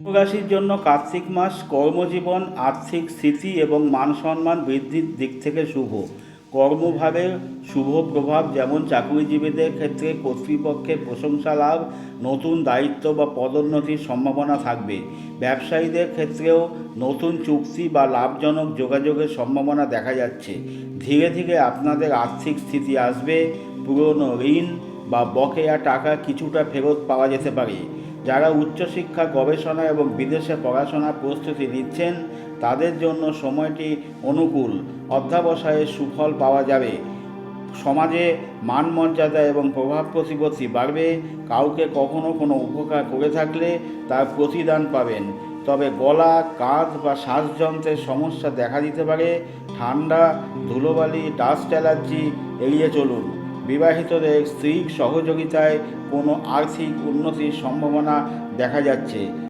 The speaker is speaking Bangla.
রাশির জন্য কার্তিক মাস কর্মজীবন, আর্থিক স্থিতি এবং মান সম্মান বৃদ্ধির দিক থেকে শুভ। কর্মভাবের শুভ প্রভাব যেমন চাকরিজীবীদের ক্ষেত্রে কর্তৃপক্ষের প্রশংসা লাভ, নতুন দায়িত্ব বা পদোন্নতির সম্ভাবনা থাকবে। ব্যবসায়ীদের ক্ষেত্রেও নতুন চুক্তি বা লাভজনক যোগাযোগের সম্ভাবনা দেখা যাচ্ছে। ধীরে ধীরে আপনাদের আর্থিক স্থিতি আসবে, পুরনো ঋণ বা বকেয়া টাকা কিছুটা ফেরত পাওয়া যেতে পারে। যারা উচ্চশিক্ষা, গবেষণা এবং বিদেশে পড়াশোনার প্রস্তুতি নিচ্ছেন, তাদের জন্য সময়টি অনুকূল। অধ্যাবসায়ের সুফল পাওয়া যাবে। সমাজে মান মর্যাদা এবং প্রভাব প্রতিপত্তি বাড়বে। কাউকে কখনো কোনো উপকার করে থাকলে তার প্রতিদান পাবেন। তবে গলা, কাঁধ বা শ্বাসযন্ত্রের সমস্যা দেখা দিতে পারে। ঠান্ডা, ধুলোবালি, ডাস্ট অ্যালার্জি, এড়িয়ে চলুন। বিবাহিতদের স্ত্রীর সহযোগিতায় কোনো আর্থিক উন্নতির সম্ভাবনা দেখা যাচ্ছে।